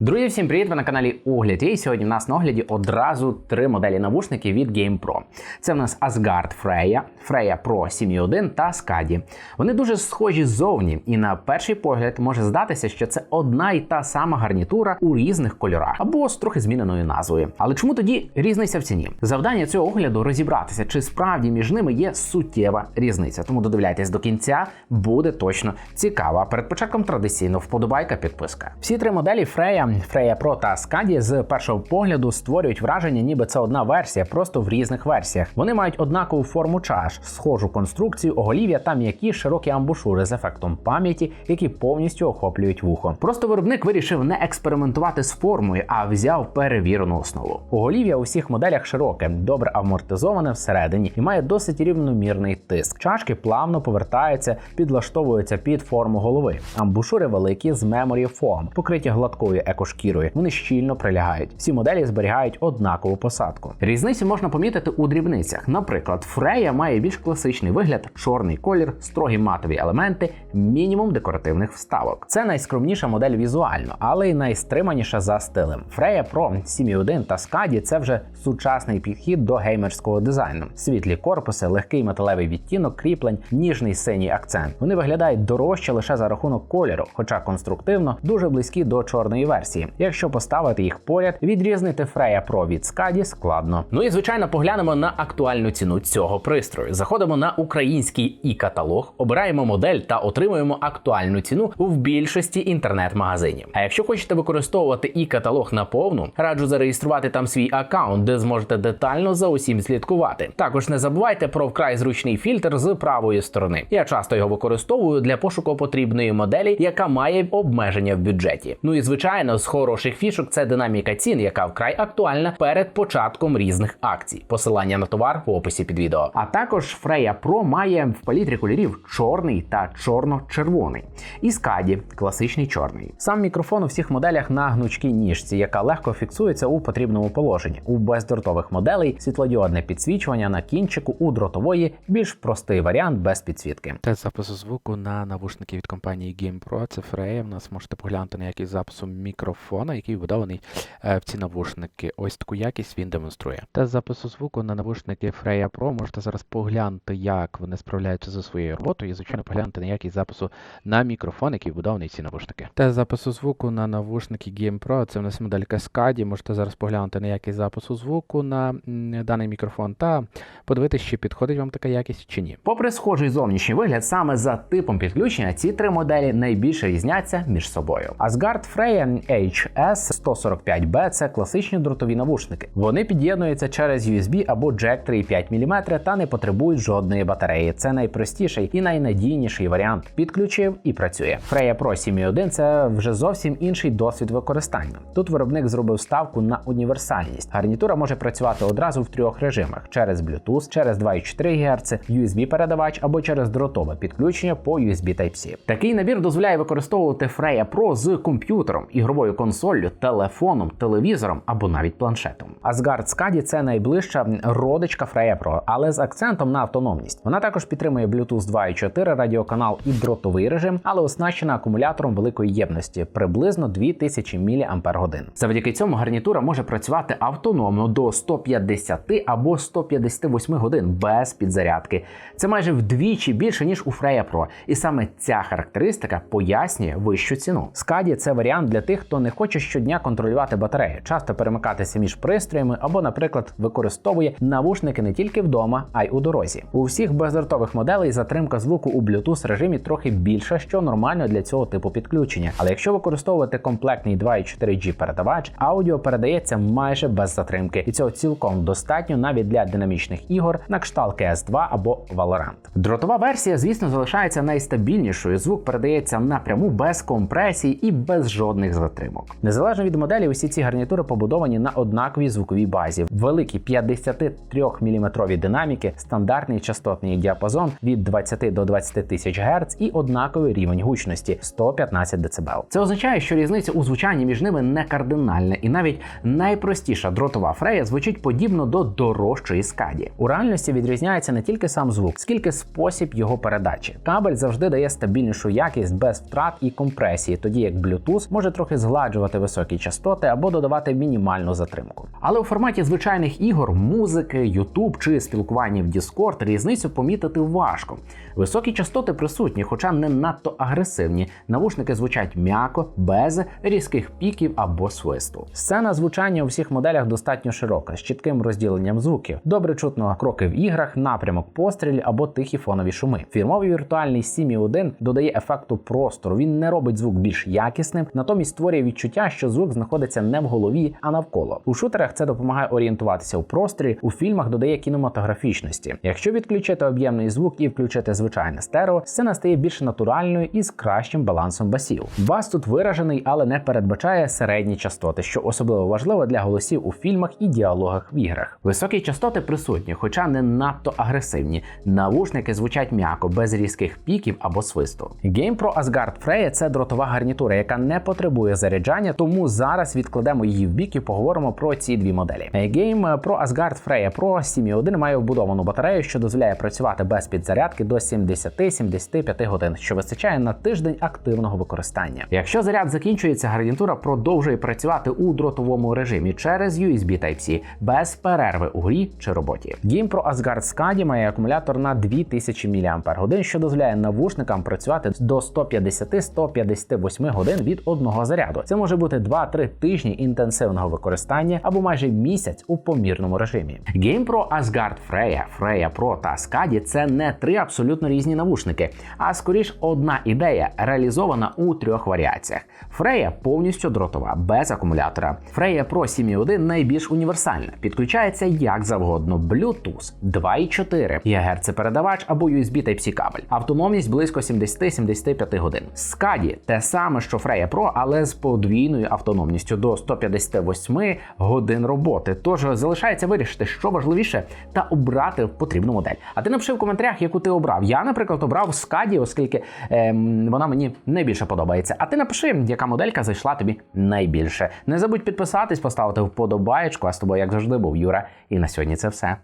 Друзі, всім привіт! Ви на каналі Огляд. І сьогодні в нас на огляді одразу три моделі навушників від GamePro. Це в нас Asgard Freya, Freya Pro 7.1 та Skadi. Вони дуже схожі ззовні, і на перший погляд може здатися, що це одна і та сама гарнітура у різних кольорах або з трохи зміненою назвою. Але чому тоді різниця в ціні? Завдання цього огляду розібратися, чи справді між ними є суттєва різниця. Тому додивляйтесь до кінця, буде точно цікаво. Перед початком традиційно вподобайка, підписка. Всі три моделі Freya Freya Pro та Skadi з першого погляду створюють враження, ніби це одна версія, просто в різних версіях. Вони мають однакову форму чаш, схожу конструкцію, оголів'я та м'які широкі амбушури з ефектом пам'яті, які повністю охоплюють вухо. Просто виробник вирішив не експериментувати з формою, а взяв перевірену основу. Оголів'я у всіх моделях широке, добре амортизоване всередині і має досить рівномірний тиск. Чашки плавно повертаються, підлаштовуються під форму голови. Амбушури великі з memory foam, покриті гладкою екошкірою. Вони щільно прилягають. Всі моделі зберігають однакову посадку. Різницю можна помітити у дрібницях. Наприклад, Freya має більш класичний вигляд, чорний колір, строгі матові елементи, мінімум декоративних вставок. Це найскромніша модель візуально, але й найстриманіша за стилем. Freya Pro 7.1 та Skadi – це вже сучасний підхід до геймерського дизайну. Світлі корпуси, легкий металевий відтінок кріплень, ніжний синій акцент. Вони виглядають дорожче лише за рахунок кольору, хоча конструктивно дуже близькі до чорної версії. Якщо поставити їх поряд, відрізнити Freya Pro від Skadi складно. Ну і звичайно, поглянемо на актуальну ціну цього пристрою. Заходимо на український і каталог, обираємо модель та отримуємо актуальну ціну в більшості інтернет-магазинів. А якщо хочете використовувати і каталог наповну, раджу зареєструвати там свій аккаунт, де зможете детально за усім слідкувати. Також не забувайте про вкрай зручний фільтр з правої сторони. Я часто його використовую для пошуку потрібної моделі, яка має обмеження в бюджеті. Ну і звичайно, з хороших фішок це динаміка цін, яка вкрай актуальна перед початком різних акцій. Посилання на товар в описі під відео. А також Freya Pro має в палітрі кольорів чорний та чорно-червоний. І Skadi – класичний чорний. Сам мікрофон у всіх моделях на гнучкій ніжці, яка легко фіксується у потрібному положенні. У бездротових моделей світлодіодне підсвічування на кінчику у дротової більш простий варіант без підсвітки. Тест запису звуку на навушники від компанії GamePro. Це Freya. В нас можете поглянути на якість запису мікрофона, який вбудований е, в ці навушники. Ось таку якість він демонструє. Тест запису звуку на навушники Freya Pro можете зараз поглянути, як вони справляються зі своєю роботою, і звичайно поглянути на якість запису на мікрофон, який вбудований в ці навушники. Тест запису звуку на навушники GamePro. Це в нас моделька Skadi. Можете зараз поглянути на якість запису звуку на даний мікрофон та подивитися, чи підходить вам така якість чи ні. Попри схожий зовнішній вигляд, саме за типом підключення ці три моделі найбільше різняться між собою. Asgard Freya HS 145B це класичні дротові навушники. Вони під'єднуються через USB або Jack 3,5 мм та не потребують жодної батареї. Це найпростіший і найнадійніший варіант. Підключив і працює. Freya Pro 7.1 це вже зовсім інший досвід використання. Тут виробник зробив ставку на універсальність. Гарнітура може працювати одразу в трьох режимах: через Bluetooth, через 2,4 ГГц, USB-передавач або через дротове підключення по USB Type-C. Такий набір дозволяє використовувати Freya Pro з комп'ютером, ігровою консоллю, телефоном, телевізором або навіть планшетом. Asgard Skadi – це найближча родичка Freya Pro, але з акцентом на автономність. Вона також підтримує Bluetooth 2.4, радіоканал і дротовий режим, але оснащена акумулятором великої ємності приблизно 2000 мАч. Завдяки цьому гарнітура може працювати автономно до 150 або 158 годин без підзарядки. Це майже вдвічі більше ніж у Freya Pro, і саме ця характеристика пояснює вищу ціну. Skadi – це варіант для тих, хто не хоче щодня контролювати батарею, часто перемикатися між пристроями або, наприклад, використовує навушники не тільки вдома, а й у дорозі. У всіх бездротових моделей затримка звуку у Bluetooth режимі трохи більша, що нормально для цього типу підключення. Але якщо використовувати комплектний 2.4G передавач, аудіо передається майже без затримки, і цього цілком достатньо навіть для динамічних ігор на кшталт CS2 або Valorant. Дротова версія, звісно, залишається найстабільнішою. Звук передається напряму без компресії і без жодних затримок. Незалежно від моделі, усі ці гарнітури побудовані на однаковій звуковій базі. Великі 53 мм динаміки, стандартний частотний діапазон від 20 до 20 тисяч Гц і однаковий рівень гучності 115 дБ. Це означає, що різниця у звучанні між ними не кардинальна, і навіть найпростіша дротова фрея звучить подібно до дорожчої скаді. У реальності відрізняється не тільки сам звук, скільки спосіб його передачі. Кабель завжди дає стабільнішу якість без втрат і компресії, тоді як Bluetooth може трохи згладити згладжувати високі частоти або додавати мінімальну затримку. Але у форматі звичайних ігор, музики, YouTube чи спілкування в Discord різницю помітити важко. Високі частоти присутні, хоча не надто агресивні. Навушники звучать м'яко, без різких піків або свисту. Сцена звучання у всіх моделях достатньо широка, з чітким розділенням звуків. Добре чутно кроки в іграх, напрямок пострілів або тихі фонові шуми. Фірмовий віртуальний Simi 1 додає ефекту простору. Він не робить звук більш якісним, натомість створює відчуття, що звук знаходиться не в голові, а навколо. У шутерах це допомагає орієнтуватися у просторі, у фільмах додає кінематографічності. Якщо відключити об'ємний звук і включити звичайне стерео, сцена стає більш натуральною і з кращим балансом басів. Бас тут виражений, але не передбачає середні частоти, що особливо важливо для голосів у фільмах і діалогах в іграх. Високі частоти присутні, хоча не надто агресивні. Навушники звучать м'яко, без різких піків або свисту. GamePro Asgard Freya – це дротова гарнітура, яка не потребує заряджання, тому зараз відкладемо її в бік і поговоримо про ці дві моделі. GamePro Asgard Freya Pro 7.1 має вбудовану батарею, що дозволяє працювати без підзарядки до 70-75 годин, що вистачає на тиждень активного використання. Якщо заряд закінчується, гарнітура продовжує працювати у дротовому режимі через USB Type-C без перерви у грі чи роботі. GamePro Asgard Skadi має акумулятор на 2000 мАч, що дозволяє навушникам працювати до 150-158 годин від одного заряду. Це може бути 2-3 тижні інтенсивного використання або майже місяць у помірному режимі. GamePro Asgard Freya, Freya Pro та Skadi – це не три абсолютно різні навушники, а скоріш одна ідея, реалізована у трьох варіаціях. Freya повністю дротова, без акумулятора. Freya Pro 7.1 найбільш універсальна, підключається як завгодно: Bluetooth 2.4, ГГц передавач або USB Type-C кабель. Автономність близько 70-75 годин. Skadi – те саме, що Freya Pro, але з подвійною автономністю до 158 годин роботи. Тож залишається вирішити, що важливіше, та обрати потрібну модель. А ти напиши в коментарях, яку ти обрав. Я, наприклад, обрав Skadi, оскільки ем, вона мені найбільше подобається. А ти напиши, яка моделька зайшла тобі найбільше. Не забудь підписатись, поставити вподобаєчку. А з тобою, як завжди, був Юра. І на сьогодні це все.